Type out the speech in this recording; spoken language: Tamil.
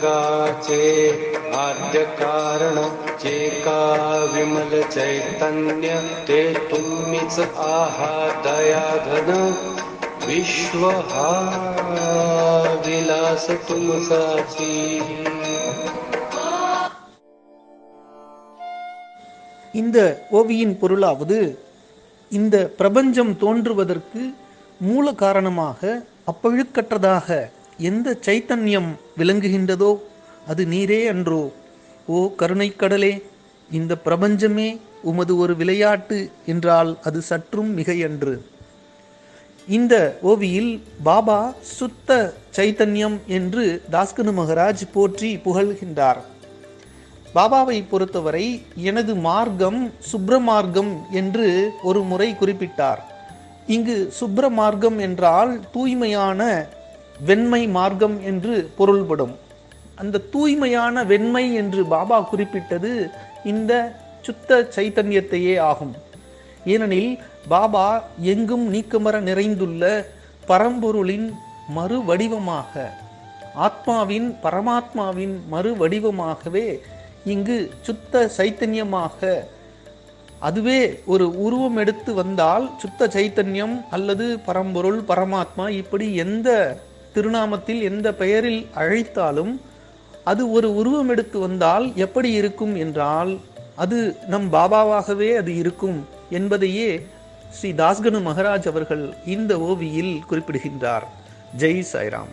जगाचे आद्य कारण जे का विमल चैतन्य ते तुम्हीच आहा दयाघन विश्व हा विलास तुमचाची இந்த ஓவியின் பொருளாவது இந்த பிரபஞ்சம் தோன்றுவதற்கு மூல காரணமாக அப்பழுக்கற்றதாக எந்த சைத்தன்யம் விளங்குகின்றதோ அது நீரே அன்றோ. ஓ கருணைக்கடலே இந்த பிரபஞ்சமே உமது ஒரு விளையாட்டு என்றால் அது சற்றும் மிகையன்று. இந்த ஓவியில் பாபா சுத்த சைத்தன்யம் என்று தாஸ்கனு மகராஜ் போற்றி புகழ்கின்றார். பாபாவை பொறுத்தவரை எனது மார்க்கம் சுப்ரமார்க்கம் என்று ஒரு முறை குறிப்பிட்டார். இங்கு சுப்ரமார்க்கம் என்றால் தூய்மையான வெண்மை மார்க்கம் என்று பொருள்படும். அந்த தூய்மையான வெண்மை என்று பாபா குறிப்பிட்டது இந்த சுத்த சைத்தன்யத்தையே ஆகும். ஏனெனில் பாபா எங்கும் நீக்கமர நிறைந்துள்ள பரம்பொருளின் மறு வடிவமாக ஆத்மாவின் பரமாத்மாவின் மறு வடிவமாகவே இங்கு சுத்த சைத்தன்யமாக அதுவே ஒரு உருவம் எடுத்து வந்தால் சுத்த சைத்தன்யம் அல்லது பரம்பொருள் பரமாத்மா இப்படி எந்த திருநாமத்தில் எந்த பெயரில் அழைத்தாலும் அது ஒரு உருவம் எடுத்து வந்தால் எப்படி இருக்கும் என்றால் அது நம் பாபாவாகவே அது இருக்கும் என்பதையே ஸ்ரீ தாஸ்கனு மகராஜ் அவர்கள் இந்த ஓவியில் குறிப்பிடுகின்றார். ஜெய் சாய்ராம்.